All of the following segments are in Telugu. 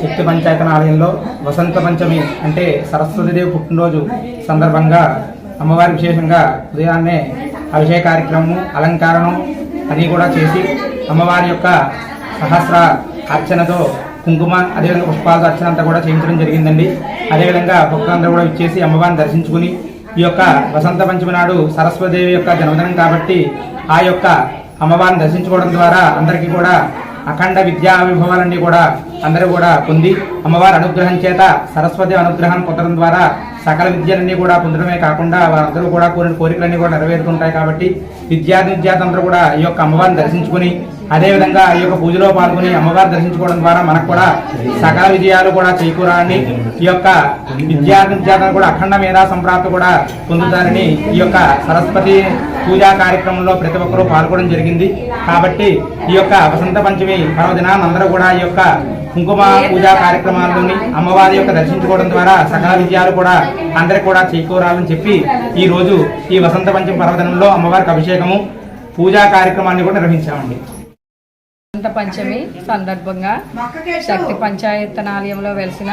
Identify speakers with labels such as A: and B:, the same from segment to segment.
A: శక్తి పంచాయతన ఆలయంలో వసంత పంచమి అంటే సరస్వతిదేవి పుట్టినరోజు సందర్భంగా అమ్మవారి విశేషంగా ఉదయాన్నే అభిషేక కార్యక్రమం అలంకారం అని కూడా చేసి అమ్మవారి యొక్క సహస్ర అర్చనతో కుంకుమ అదేవిధంగా పుష్పాలతో అర్చన అంతా కూడా చేయించడం జరిగిందండి. అదేవిధంగా భక్తులందరూ కూడా ఇచ్చేసి అమ్మవారిని దర్శించుకుని ఈ యొక్క వసంత పంచమి నాడు సరస్వదేవి యొక్క జన్మదినం కాబట్టి ఆ యొక్క అమ్మవారిని దర్శించుకోవడం ద్వారా అందరికీ కూడా అఖండ విద్యా విభవాలన్నీ కూడా అందరూ కూడా పొంది అమ్మవారి అనుగ్రహం చేత సరస్వతి అనుగ్రహం పొందడం ద్వారా సకల విద్యలన్నీ కూడా పొందడమే కాకుండా వారందరూ కూడా కోరిన కోరికలన్నీ కూడా నెరవేరుతుంటాయి కాబట్టి విద్యార్థి విద్యార్థులందరూ కూడా ఈ యొక్క అమ్మవారిని దర్శించుకుని అదేవిధంగా ఈ యొక్క పూజలో పాల్గొని అమ్మవారిని దర్శించుకోవడం ద్వారా మనకు కూడా సకల విజయాలు కూడా చేకూరాలని ఈ యొక్క విద్యార్థి విద్యార్థులు కూడా అఖండ మేధా సంప్రాప్తి కూడా పొందుతారని ఈ యొక్క సరస్వతి పూజా కార్యక్రమంలో ప్రతి ఒక్కరూ పాల్గొనడం జరిగింది. కాబట్టి ఈ యొక్క వసంత పంచమి పర్వదినాన్ని అందరూ కూడా ఈ యొక్క కుంకుమ పూజా కార్యక్రమాల్లోని అమ్మవారి యొక్క దర్శించుకోవడం ద్వారా సకల విజయాలు కూడా అందరికి కూడా చేకూరాలని చెప్పి ఈ రోజు ఈ వసంత పంచమి పర్వదినంలో అమ్మవారికి అభిషేకము పూజా కార్యక్రమాన్ని కూడా నిర్వహించామండి.
B: వసంత పంచమి సందర్భంగా శక్తి పంచాయతనాలయంలో వెలిసిన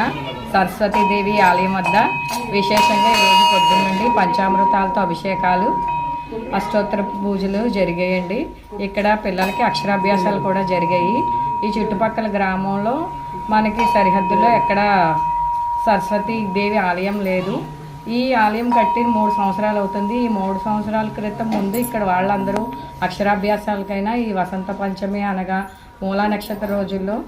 B: సరస్వతీదేవి ఆలయం వద్ద విశేషంగా ఈరోజు పొద్దున్న నుండి పంచామృతాలతో అభిషేకాలు అష్టోత్తర పూజలు జరిగాయండి. ఇక్కడ పిల్లలకి అక్షరాభ్యాసాలు కూడా జరిగాయి. ఈ చుట్టుపక్కల గ్రామంలో మనకి సరిహద్దులో ఎక్కడ సరస్వతి దేవి ఆలయం లేదు. ఈ ఆలయం కట్టి మూడు సంవత్సరాలు అవుతుంది. ఈ మూడు సంవత్సరాల క్రితం ముందు ఇక్కడ వాళ్ళందరూ అక్షరాభ్యాసాలకైనా ఈ వసంత పంచమి అనగా మూలా నక్షత్ర రోజుల్లో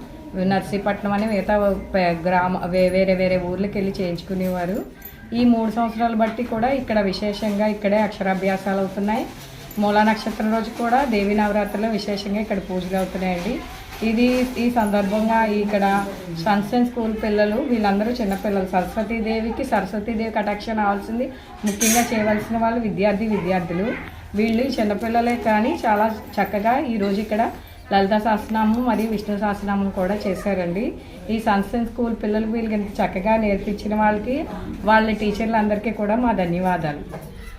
B: నర్సీపట్నం అని మిగతా గ్రామ వే- వేరే వేరే ఊర్లకు వెళ్ళి చేయించుకునేవారు. ఈ మూడు సంవత్సరాలు బట్టి కూడా ఇక్కడ విశేషంగా ఇక్కడే అక్షరాభ్యాసాలు అవుతున్నాయి. మూలా నక్షత్రం రోజు కూడా దేవి నవరాత్రిలో విశేషంగా ఇక్కడ పూజలు అవుతున్నాయండి. ఇది ఈ సందర్భంగా ఇక్కడ సన్సెన్ స్కూల్ పిల్లలు వీళ్ళందరూ చిన్నపిల్లలు. సరస్వతీదేవికి సరస్వతీదేవి కటాక్షం రావాల్సింది. ముఖ్యంగా చేయవలసిన వాళ్ళు విద్యార్థి విద్యార్థులు. వీళ్ళు చిన్నపిల్లలే కానీ చాలా చక్కగా ఈరోజు ఇక్కడ లలిత సహస్రనామం మరియు విష్ణు సహస్రనామం కూడా చేశారండి. ఈ సన్సెన్ స్కూల్ పిల్లలు వీళ్ళకి ఎంత చక్కగా నేర్పించిన వాళ్ళకి వాళ్ళ టీచర్లందరికీ కూడా మా ధన్యవాదాలు.